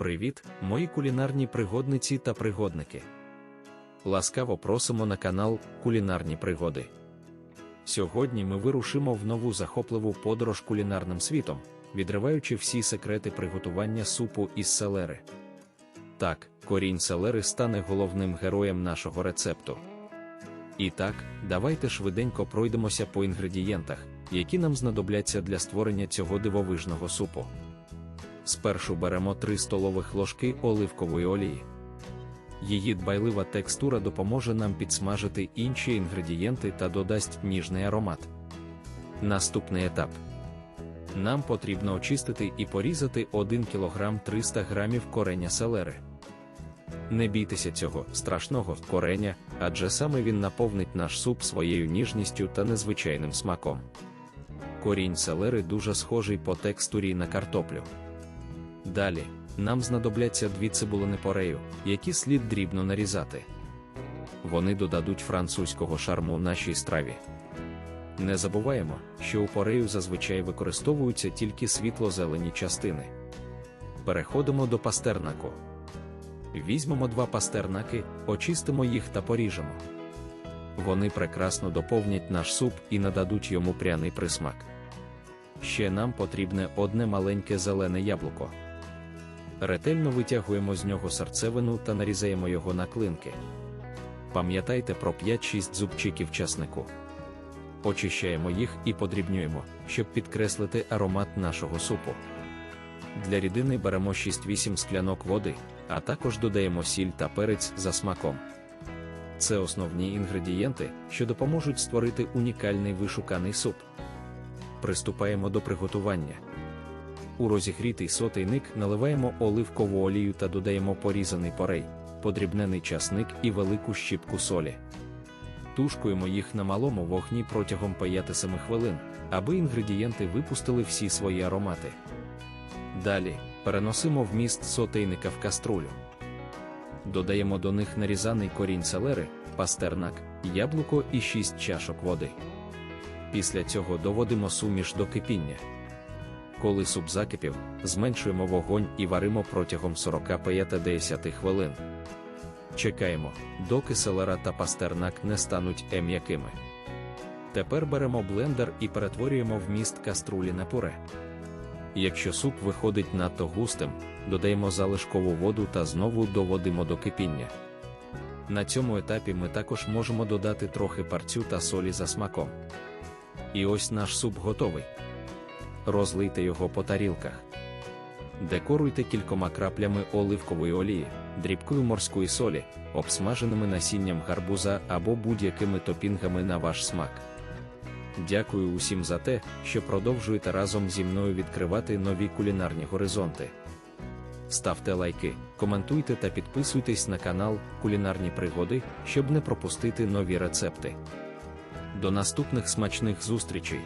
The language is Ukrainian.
Привіт, мої кулінарні пригодниці та пригодники. Ласкаво просимо на канал Кулінарні пригоди. Сьогодні ми вирушимо в нову захопливу подорож кулінарним світом, відриваючи всі секрети приготування супу із селери. Так, корінь селери стане головним героєм нашого рецепту. І так, давайте швиденько пройдемося по інгредієнтах, які нам знадобляться для створення цього дивовижного супу. Спершу беремо 3 столових ложки оливкової олії. Її дбайлива текстура допоможе нам підсмажити інші інгредієнти та додасть ніжний аромат. Наступний етап. Нам потрібно очистити і порізати 1 кг 300 г кореня селери. Не бійтеся цього страшного кореня, адже саме він наповнить наш суп своєю ніжністю та незвичайним смаком. Корінь селери дуже схожий по текстурі на картоплю. Далі нам знадобляться дві цибулини порею, які слід дрібно нарізати. Вони додадуть французького шарму нашій страві. Не забуваємо, що у порею зазвичай використовуються тільки світло-зелені частини. Переходимо до пастернаку. Візьмемо два пастернаки, очистимо їх та поріжемо. Вони прекрасно доповнять наш суп і нададуть йому пряний присмак. Ще нам потрібне одне маленьке зелене яблуко. Ретельно витягуємо з нього серцевину та нарізаємо його на клинки. Пам'ятайте про 5-6 зубчиків часнику. Очищаємо їх і подрібнюємо, щоб підкреслити аромат нашого супу. Для рідини беремо 6-8 склянок води, а також додаємо сіль та перець за смаком. Це основні інгредієнти, що допоможуть створити унікальний вишуканий суп. Приступаємо до приготування. У розігрітий сотейник наливаємо оливкову олію та додаємо порізаний порей, подрібнений часник і велику щіпку солі. Тушкуємо їх на малому вогні протягом 5-7 хвилин, аби інгредієнти випустили всі свої аромати. Далі переносимо вміст сотейника в каструлю. Додаємо до них нарізаний корінь селери, пастернак, яблуко і 6 чашок води. Після цього доводимо суміш до кипіння. Коли суп закипів, зменшуємо вогонь і варимо протягом 45-10 хвилин. Чекаємо, доки селера та пастернак не стануть ем'якими. Тепер беремо блендер і перетворюємо вміст каструлі на пюре. Якщо суп виходить надто густим, додаємо залишкову воду та знову доводимо до кипіння. На цьому етапі ми також можемо додати трохи парцю та солі за смаком. І ось наш суп готовий. Розлийте його по тарілках. Декоруйте кількома краплями оливкової олії, дрібкою морської солі, обсмаженими насінням гарбуза або будь-якими топінгами на ваш смак. Дякую усім за те, що продовжуєте разом зі мною відкривати нові кулінарні горизонти. Ставте лайки, коментуйте та підписуйтесь на канал Кулінарні Пригоди, щоб не пропустити нові рецепти. До наступних смачних зустрічей!